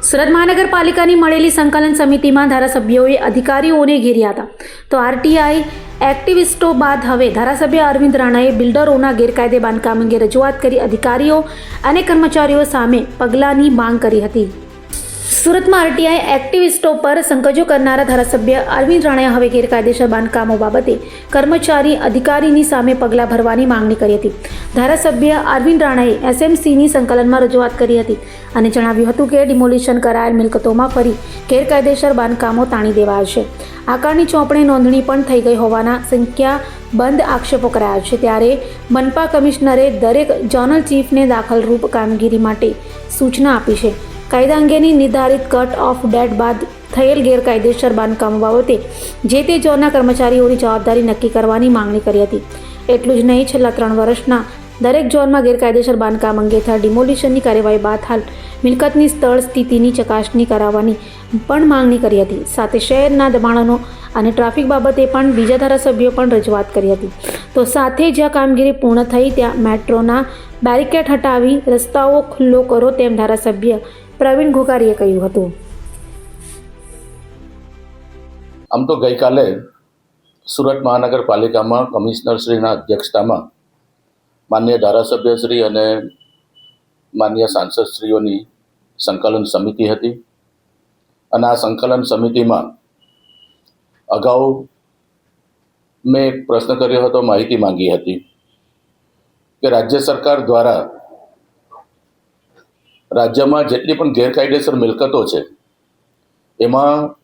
સુરત મહાનગરપાલિકાની મળેલી સંકલન સમિતિમાં ધારાસભ્યોએ અધિકારીઓને ઘેર્યા હતા તો આરટીઆઈ એક્ટિવિસ્ટો બાદ હવે ધારાસભ્ય અરવિંદ રાણાએ બિલ્ડરોના ગેરકાયદે બાંધકામ અંગે રજૂઆત કરી અધિકારીઓ અને કર્મચારીઓ સામે પગલાંની માંગ કરી હતી. સુરતમાં આરટીઆઈ એક્ટિવિસ્ટો પર સંકજો કરનારા ધારાસભ્ય અરવિંદ રાણાએ હવે ગેરકાયદેસર બાંધકામો બાબતે કર્મચારી અધિકારીની સામે પગલાં ભરવાની માંગણી કરી હતી. ધારાસભ્ય અરવિંદ રાણાએ એસએમસીની સંકલનમાં રજૂઆત કરી હતી અને જણાવ્યું હતું કે ડિમોલિશન કરાયેલ મિલકતોમાં ફરી ગેરકાયદેસર બાંધકામો તાણી દેવાશે. આકારની ચોપડે નોંધણી પણ થઈ ગઈ હોવાના સંખ્યા બંધ આક્ષેપો કરાયા છે. ત્યારે મનપા કમિશનરે દરેક ઝોનલ ચીફને દાખલરૂપ કામગીરી માટે સૂચના આપી છે. કાયદા અંગેની નિર્ધારિત કટ ઓફ ડેટ બાદ થયેલ ગેરકાયદેસર બાંધકામ બાબતે જે તે ઝોનના કર્મચારીઓની જવાબદારી નક્કી કરવાની માંગણી કરી હતી. એટલું જ નહીં, છેલ્લા ત્રણ વર્ષના દરેક ઝોનમાં ગેરકાયદેસર બાંધકામ અંગે થયેલ ડિમોલિશનની કાર્યવાહી બાદ હાલ મિલકતની સ્થળ સ્થિતિની ચકાસણી કરાવવાની પણ માંગણી કરી હતી. સાથે શહેરના દબાણોનો અને ટ્રાફિક બાબતે પણ બીજા ધારાસભ્યો પણ રજૂઆત કરી હતી. તો સાથે જ્યાં કામગીરી પૂર્ણ થઈ ત્યાં મેટ્રોના બેરિકેડ હટાવી રસ્તાઓ ખુલ્લો કરો તેમ ધારાસભ્ય પ્રવીણ ઘોઘારીએ કહ્યું હતું. આમ તો ગઈકાલે સુરત મહાનગરપાલિકામાં કમિશનરશ્રીના અધ્યક્ષતામાં માન્ય ધારાસભ્યશ્રી અને માન્ય સાંસદશ્રીઓની સંકલન સમિતિ હતી અને આ સંકલન સમિતિમાં અગાઉ મેં એક પ્રશ્ન કર્યો હતો, માહિતી માંગી હતી કે રાજ્ય સરકાર દ્વારા રાજ્યમાં જેટલી પણ ગેરકાયદેસર મિલકતો છે, એમાં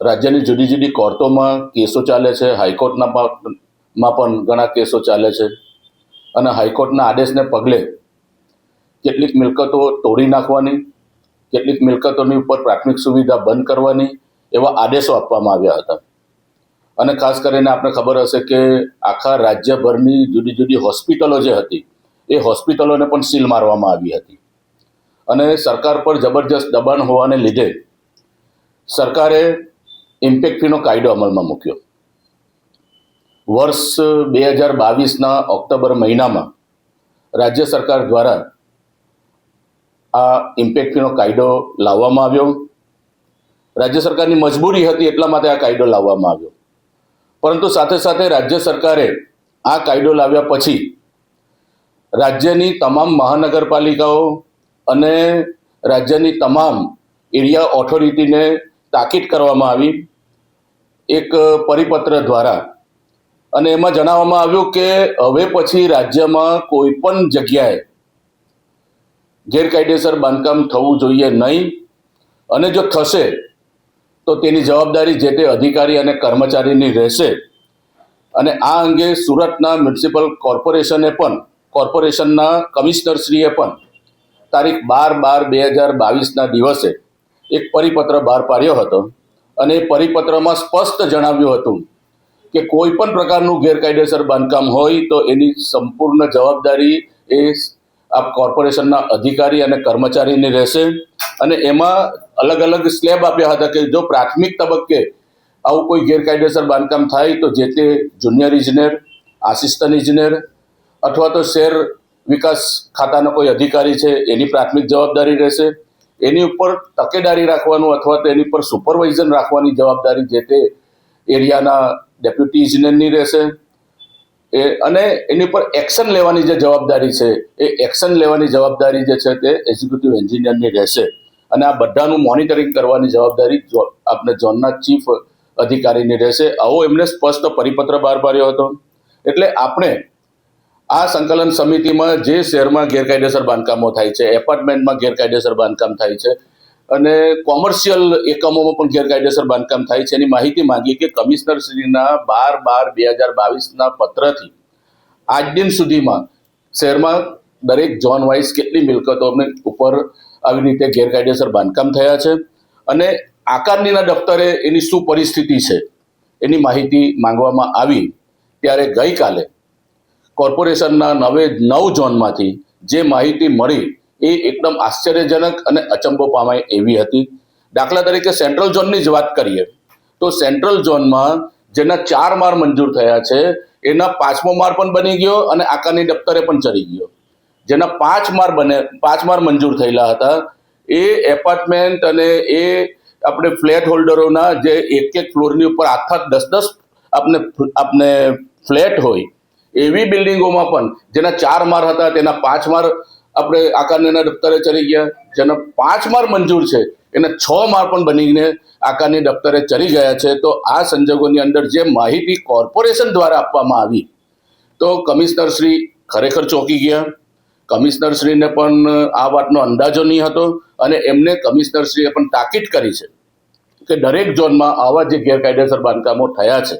રાજ્યની જુદી જુદી કોર્ટોમાં કેસો ચાલે છે, હાઈકોર્ટના માં પણ ઘણા કેસો ચાલે છે. અને હાઈકોર્ટના આદેશને પગલે કેટલીક મિલકતો તોડી નાખવાની, કેટલીક મિલકતોની ઉપર પ્રાથમિક સુવિધા બંધ કરવાની એવા આદેશો આપવામાં આવ્યા હતા. અને ખાસ કરીને આપણે ખબર હશે કે આખા રાજ્યભરની જુદી જુદી હોસ્પિટલો જે હતી, એ હોસ્પિટલોને પણ સીલ મારવામાં આવી હતી. અને સરકાર પર જબરજસ્ત દબાણ હોવાને લીધે સરકારે ઇમ્પેક્ટ ફીનો કાયદો અમલમાં મૂક્યો. વર્ષ બે હજાર બાવીસના ઓક્ટોબર મહિનામાં રાજ્ય સરકાર દ્વારા આ ઇમ્પેક્ટ ફીનો કાયદો લાવવામાં આવ્યો. રાજ્ય સરકારની મજબૂરી હતી એટલા માટે આ કાયદો લાવવામાં આવ્યો. પરંતુ સાથે સાથે રાજ્ય સરકારે આ કાયદો લાવ્યા પછી રાજ્યની તમામ મહાનગરપાલિકાઓ અને રાજ્યની તમામ એરિયા ઓથોરિટીને તાકીદ કરવામાં આવી એક પરિપત્ર દ્વારા. અને એમાં જણાવવામાં આવ્યું કે હવે પછી રાજ્યમાં કોઈ પણ જગ્યાએ ગેરકાયદેસર બાંધકામ થવું જોઈએ નહીં. અને જો થશે, તો તેની જવાબદારી જે તે અધિકારી અને કર્મચારીની રહેશે. અને આ અંગે સુરતના મ્યુનિસિપલ કોર્પોરેશને પણ, કોર્પોરેશનના કમિશનરશ્રીએ પણ તારીખ બાર બાર બે હજાર બાવીસના દિવસે એક પરિપત્ર બહાર પાડ્યો હતો અને એ પરિપત્રમાં સ્પષ્ટ જણાવ્યું હતું કે કોઈ પણ પ્રકારનું ગેરકાયદેસર બાંધકામ હોય તો એની સંપૂર્ણ જવાબદારી એ આ કોર્પોરેશનના અધિકારી અને કર્મચારીની રહેશે. અને એમાં અલગ અલગ સ્લેબ આપ્યા હતા કે જો પ્રાથમિક તબક્કે આવું કોઈ ગેરકાયદેસર બાંધકામ થાય તો જે તે જુનિયર ઇજનેર આસિસ્ટન્ટ ઇજનેર અથવા તો શહેર વિકાસ ખાતાનો કોઈ અધિકારી છે, એની પ્રાથમિક જવાબદારી રહેશે. એની ઉપર તકેદારી રાખવાનું અથવા તો એની પર સુપરવાઇઝન રાખવાની જવાબદારી જે તે એરિયાના ડેપ્યુટી ઇજનેરની રહેશે. એ અને એની પર એક્શન લેવાની જે જવાબદારી છે, એ એક્શન લેવાની જવાબદારી જે છે તે એક્ઝિક્યુટિવ એન્જિનિયરની રહેશે. અને આ બધાનું મોનિટરિંગ કરવાની જવાબદારી આપણે ઝોનના ચીફ અધિકારીની રહેશે. આવો એમને સ્પષ્ટ પરિપત્ર બહાર પાડ્યો હતો. એટલે આપણે આ સંકલન સમિતિમાં જે શહેરમાં ગેરકાયદેસર બાંધકામો થાય છે, એપાર્ટમેન્ટમાં ગેરકાયદેસર બાંધકામ થાય છે અને કોમર્શિયલ એકમોમાં પણ ગેરકાયદેસર બાંધકામ થાય છે. એની માહિતી માંગી કે કમિશનરશ્રીના બાર બાર બે હજાર બાવીસના પત્રથી આજ દિન સુધીમાં શહેરમાં દરેક ઝોન વાઇઝ કેટલી મિલકતોને ઉપર આવી રીતે ગેરકાયદેસર બાંધકામ થયા છે અને આકારણીના દફતરે એની શું પરિસ્થિતિ છે. એની માહિતી માંગવામાં આવી ત્યારે ગઈકાલે કોર્પોરેશનના નવે નવ ઝોનમાંથી જે માહિતી મળી એ એકદમ આશ્ચર્યજનક અને અચંબો પામાય એવી હતી. દાખલા તરીકે સેન્ટ્રલ ઝોનની જ વાત કરીએ, તો સેન્ટ્રલ ઝોનમાં જેના ચાર માર મંજૂર થયા છે, એના પાંચમો માર પણ બની ગયો અને આકારની દફતરે પણ ચડી ગયો. જેના પાંચ માર બને, પાંચ માર મંજૂર થયેલા હતા. એ એપાર્ટમેન્ટ અને એ આપણે ફ્લેટ હોલ્ડરોના જે એક એક ફ્લોરની ઉપર આઠ દસ દસ આપણે આપણે ફ્લેટ હોય એવી બિલ્ડિંગોમાં પણ, જેના ચાર માર હતા, તેના પાંચ માર આપણે આકારણીના દફતરે ચડી ગયા, જેના પાંચ માર મંજૂર છે, એના છ માર પણ બનીને આકારની દફતરે ચડી ગયા છે. તો આ સંજોગોની અંદર જે માહિતી કોર્પોરેશન દ્વારા આપવામાં આવી, તો કમિશનર શ્રી ખરેખર ચોંકી ગયા. કમિશનર શ્રીને પણ આ વાતનો અંદાજો નહીં હતો અને એમને કમિશનર શ્રીએ પણ તાકીદ કરી છે કે દરેક ઝોનમાં આવા જે ગેરકાયદેસર બાંધકામો થયા છે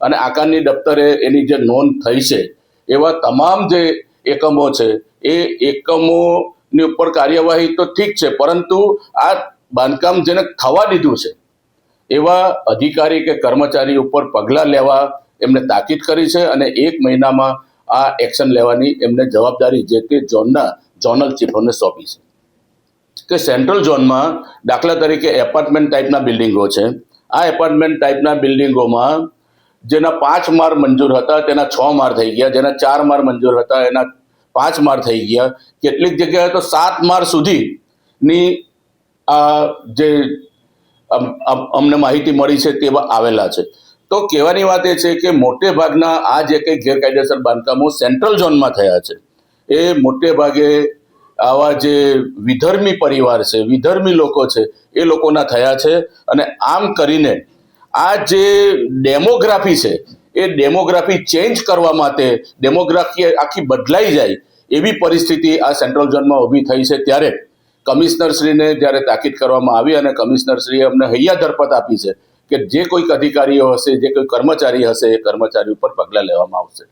અને આકારની દફતરે એની જે નોંધ થઈ છે, એવા તમામ જે એકમો છે, એ એકમોની ઉપર કાર્યવાહી તો ઠીક છે, પરંતુ આ બાંધકામ જેને થવા દીધું છે, એવા અધિકારી કે કર્મચારી ઉપર પગલાં લેવા એમને તાકીદ કરી છે અને એક મહિનામાં આ એક્શન લેવાની એમને જવાબદારી જે તે ઝોનના ઝોનલ ચીફોને સોંપી છે. કે સેન્ટ્રલ ઝોનમાં દાખલા તરીકે એપાર્ટમેન્ટ ટાઈપના બિલ્ડિંગો છે, આ એપાર્ટમેન્ટ ટાઈપના બિલ્ડિંગોમાં જેના પાંચ માર મંજૂર હતા, તેના છ માર થઈ ગયા, જેના ચાર માર મંજૂર હતા, એના પાંચ માર થઈ ગયા. કેટલીક જગ્યાએ તો સાત માર સુધીની આ જે અમ- અમ- અમને માહિતી મળી છે તેવા આવેલા છે. તો કહેવાની વાત એ છે કે મોટે ભાગના આ જે કંઈ ગેરકાયદેસર બાંધકામો સેન્ટ્રલ ઝોનમાં થયા છે. એ મોટે ભાગે આવા જે વિધર્મી પરિવાર છે, વિધર્મી લોકો છે, એ લોકોના થયા છે અને આમ કરીને આ જે ડેમોગ્રાફી છે, એ ડેમોગ્રાફી ચેન્જ કરવા માટે ડેમોગ્રાફી આખી બદલાઈ જાય એવી પરિસ્થિતિ આ સેન્ટ્રલ ઝોનમાં ઊભી થઈ છે ત્યારે કમિશનરશ્રીને જ્યારે તાકીદ કરવામાં આવી અને કમિશનરશ્રીએ અમને હૈયા ધરપત આપી છે કે જે કોઈક અધિકારીઓ હશે, જે કોઈ કર્મચારી હશે, એ કર્મચારી ઉપર પગલાં લેવામાં આવશે.